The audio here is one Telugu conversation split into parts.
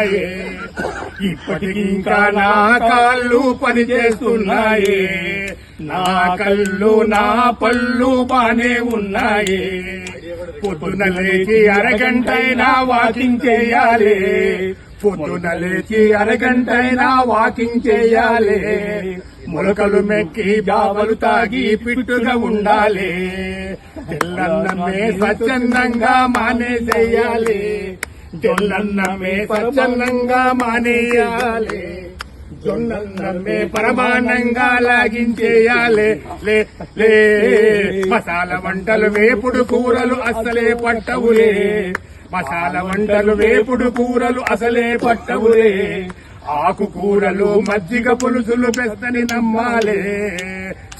పనిచేస్తున్నాయే. ఇప్పటికి ఇంకా నా కాళ్ళు పని చేస్తున్నాయి నా కళ్ళు నా పళ్ళు బానే ఉన్నాయి. పొద్దున లేచి అరగంటైనా వాకింగ్ చేయాలి. పొద్దున లేచి అరగంటైనా వాకింగ్ చేయాలి. మొలకలు మెక్కి బాబలు తాగి పిట్టుగా ఉండాలి. తెల్లన్నమే స్వచ్ఛందంగా మానేసేయాలి. జొన్నన్నమే పచ్చన్నంగా మానేయాలి. జొన్నన్నమే పరమానంగా లాగించేయాలే. లే లే. మసాలా వంటలు వేపుడు కూరలు అసలే పట్టవులే. మసాలా వంటలు వేపుడు కూరలు అసలే పట్టవులే. ఆకుకూరలు మజ్జిగ పులుసులు పెస్తని నమ్మాలే.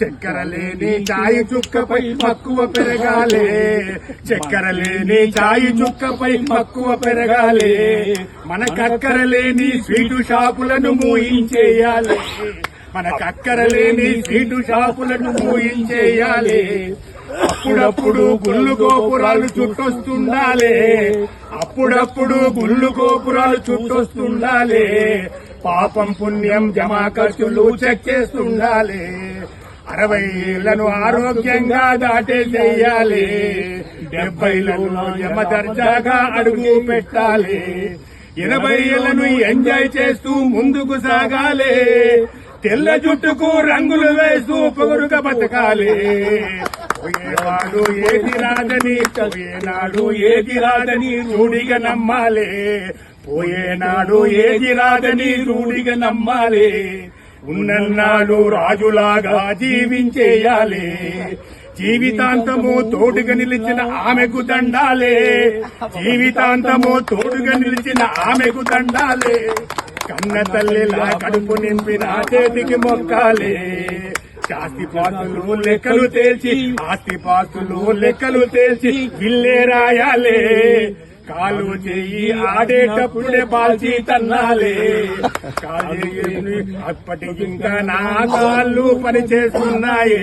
చక్కెర లేని చాయి చుక్కపై మక్కువ పెరగాలే. చక్కెర లేని చాయి చుక్కపై మక్కువ పెరగాలే. మన కక్కర లేని స్వీటు షాపులను మూయించేయాలి. మన కక్కర లేని స్వీటు షాపులను మూయించేయాలి. అప్పుడప్పుడు గుళ్ళు గోపురాలు చుట్టొస్తుండాలి. అప్పుడప్పుడు గుళ్ళు గోపురాలు చుట్టొస్తుండాలి. పాపం పుణ్యం జమా ఖర్చులు చెక్ చేస్తుండాలి. అరవై ఏళ్ళను ఆరోగ్యంగా దాటే చెయ్యాలి డెబ్బైలను యమ దర్జాగా అడుగు పెట్టాలి. ఇరవై ఏళ్ళను ఎంజాయ్ చేస్తూ ముందుకు సాగాలి. తెల్ల జుట్టుకు రంగులు వేస్తూ పొగరుగా బతకాలి. పోయేవాడు ఏది రాదని పోయేనాడు ఏది రాదని రూఢిగా నమ్మాలి. పోయేనాడు ఏది రాదని రూఢిగా నమ్మాలి. ఉన్నన్నాడు రాజులాగా జీవించేయాలి. జీవితాంతము తోడుగా నిలిచిన ఆమెకు దండాలే. జీవితాంతము తోడుగా నిలిచిన ఆమెకు దండాలే. కన్న తల్లిలా కడుపు నింపిన చేతికి మొక్కాలే. ఆస్తి పాస్తులు లెక్కలు తేల్చి ఆస్తి పాస్తులు లెక్కలు తేల్చి విల్లే రాయాలే. కాలు చెయ్యి ఆడేటప్పుడే బాల్చి తన్నాలే. కాలు చెయ్యి అప్పటికి ఇంకా నా కాళ్ళు పనిచేస్తున్నాయి.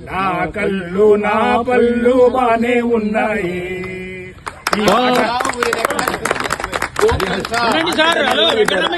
నా కళ్ళు నా పళ్ళు బానే ఉన్నాయి. సార్